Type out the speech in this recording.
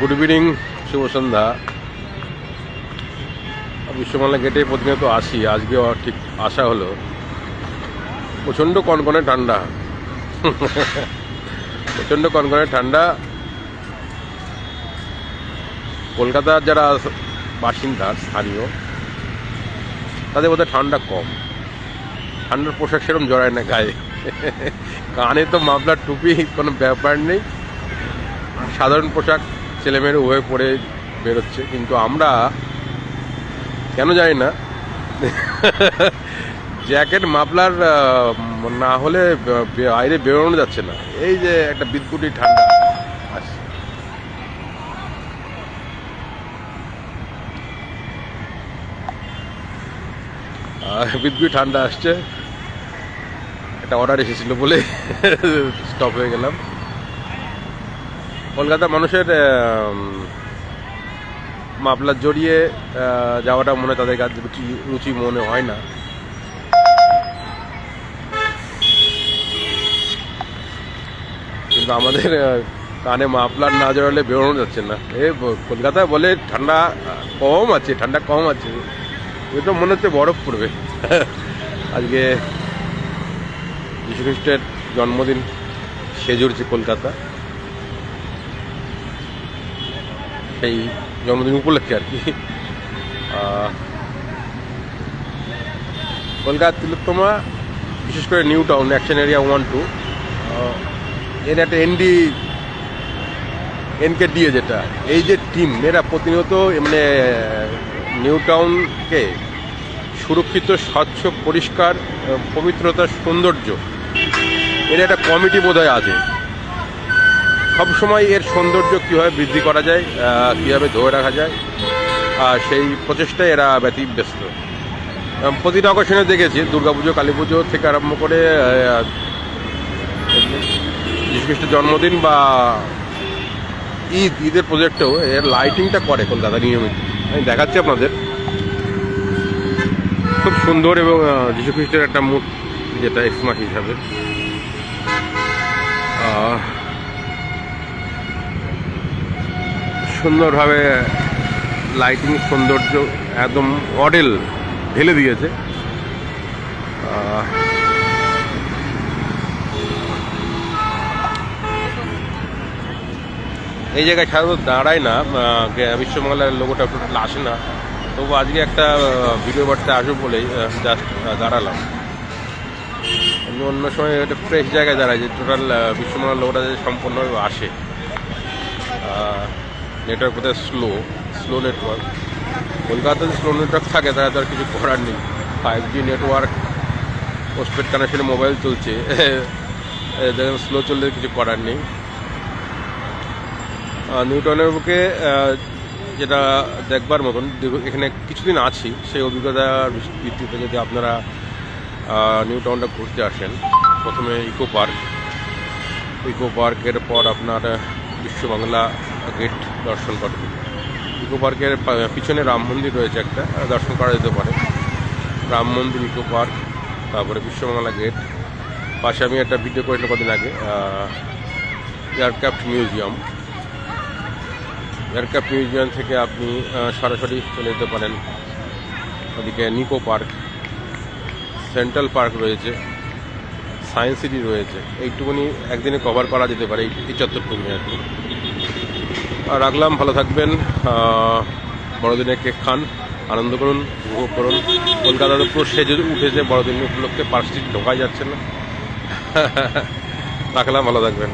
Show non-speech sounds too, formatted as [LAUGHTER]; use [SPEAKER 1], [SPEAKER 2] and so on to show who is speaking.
[SPEAKER 1] Good evening শুভ সন্ধ্যা বিশ্বমালা গেটে প্রতিনিয়ত আসি আজকে ঠিক আসা হলো। প্রচণ্ড কনকনে ঠান্ডা। প্রচণ্ড কনকনে ঠান্ডা। কলকাতার যারা বাসিন্দা, স্থানীয়, তাদের বোধহয় ঠান্ডা কম। ঠান্ডার পোশাক সেরকম জড়ায় না গায়ে। কানে তো মাফলার টুপি, কোনো ব্যাপার নেই। সাধারণ পোশাক ছেলেমেয়েরা ওয়ে পরে বেরোচ্ছে, কিন্তু আমরা কেন জানি না। জ্যাকেট মাফলার না হলে বাইরে বেরোনো যাচ্ছে না। এই যে একটা বিদ্যুটি ঠান্ডা। বিদ্যুৎ ঠান্ডা আসছে। একটা অর্ডার এসেছিল বলে [LAUGHS] স্টপ হয়ে গেলাম। কলকাতা মানুষের মাপলার জড়িয়ে যাওয়াটা মনে তাদের কাছে রুচি রুচি মনে হয় না। কিন্তু আমাদের কানে মাফলার না জড়ালে বেরোনো যাচ্ছে না। এ, কলকাতায় বলে ঠান্ডা কম আছে, ঠান্ডা কম আছে। এ তো মনে হচ্ছে বরফ পড়বে। [LAUGHS] আজকে যীশুখ্রিস্টের জন্মদিন সেজুরছে কলকাতা। সেই জন্মদিন উপলক্ষে আর কি। কলকাতা তিলোত্তমা বিশেষ করে new town action area one two. এর একটা এনডি এনকে দিয়ে যেটা এই যে টিম এরা প্রতিনিয়ত মানে নিউ টাউনকে সুরক্ষিত স্বচ্ছ পরিষ্কার আহ, পবিত্রতার সৌন্দর্য এর একটা কমিটি বোধহয় আছে। সবসময় এর সৌন্দর্য কীভাবে বৃদ্ধি করা যায় কীভাবে ধরে রাখা যায়, আর সেই প্রচেষ্টায় এরা ব্যতিব্যস্ত। প্রতিটা অকেশনে দেখেছি, দুর্গাপুজো কালী পুজো থেকে আরম্ভ করে যীশুখ্রিস্টের জন্মদিন বা ঈদ, ঈদের প্রজেক্টেও এর লাইটিংটা করে কলকাতা নিয়মিত। আমি দেখাচ্ছি আপনাদের। খুব সুন্দর এবং যীশুখ্রিস্টের একটা মুখ যেটা এক্সমাস হিসাবে। সুন্দরভাবে লাইটিং সৌন্দর্য একদম মডেল ঢেলে দিয়েছে। এই জায়গায় সাধারণত দাঁড়ায় না বিশ্বমঙ্গলের লোগোটা টোটাল আসে না। তবু আজকে একটা ভিডিও বার্তা আসবে বলেই জাস্ট দাঁড়ালাম। অন্য সময় একটা ফ্রেশ জায়গায় দাঁড়ায় যে টোটাল বিশ্বমঙ্গল লোকটা যে সম্পূর্ণভাবে আসে। নেটওয়ার্ক কোথায় স্লো স্লো নেটওয়ার্ক কলকাতাতে স্লো নেটওয়ার্ক থাকে তারা আর কিছু করার নেই। ফাইভ জি নেটওয়ার্ক পোস্টপেড কানেকশনে মোবাইল চলছে। [LAUGHS] দেখেন স্লো চললে কিছু করার নেই। নিউটনের বুকে যেটা দেখবার মতন এখানে কিছুদিন আছি, সেই অভিজ্ঞতার ভিত্তিতে যদি আপনারা নিউ টাউনটা ঘুরতে আসেন, প্রথমে ইকো পার্ক ইকো পার্কের পর আপনার আহ, বিশ্ব বাংলা গেট দর্শন করবেন ইকো পার্কের পিছনে রাম মন্দির রয়েছে একটা দর্শন করা যেতে পারে। রাম মন্দির ইকো পার্ক তারপরে বিশ্ববাংলা গেট। পাশে আমি একটা ভিডিও করেছিলাম কদিন আগে এয়ারক্রাফট মিউজিয়াম। এয়ারক্রাফট মিউজিয়াম থেকে আপনি সরাসরি চলে যেতে পারেন। ওদিকে নিকো পার্ক সেন্ট্রাল পার্ক রয়েছে। সায়েন্স সিটি রয়েছে। এইটুকুনি একদিনে কভার করা যেতে পারে এই চত্বরটুকু আর কি। আর রাখলাম, ভালো থাকবেন। বড়দিনে কেক খান, আনন্দ করুন, উপভোগ করুন। কলকাতাতে পুরো সেজে উঠেছে বড়দিন উপলক্ষে, পার্ক ঢোকাই যাচ্ছে না। [LAUGHS] রাখলাম, ভালো থাকবেন।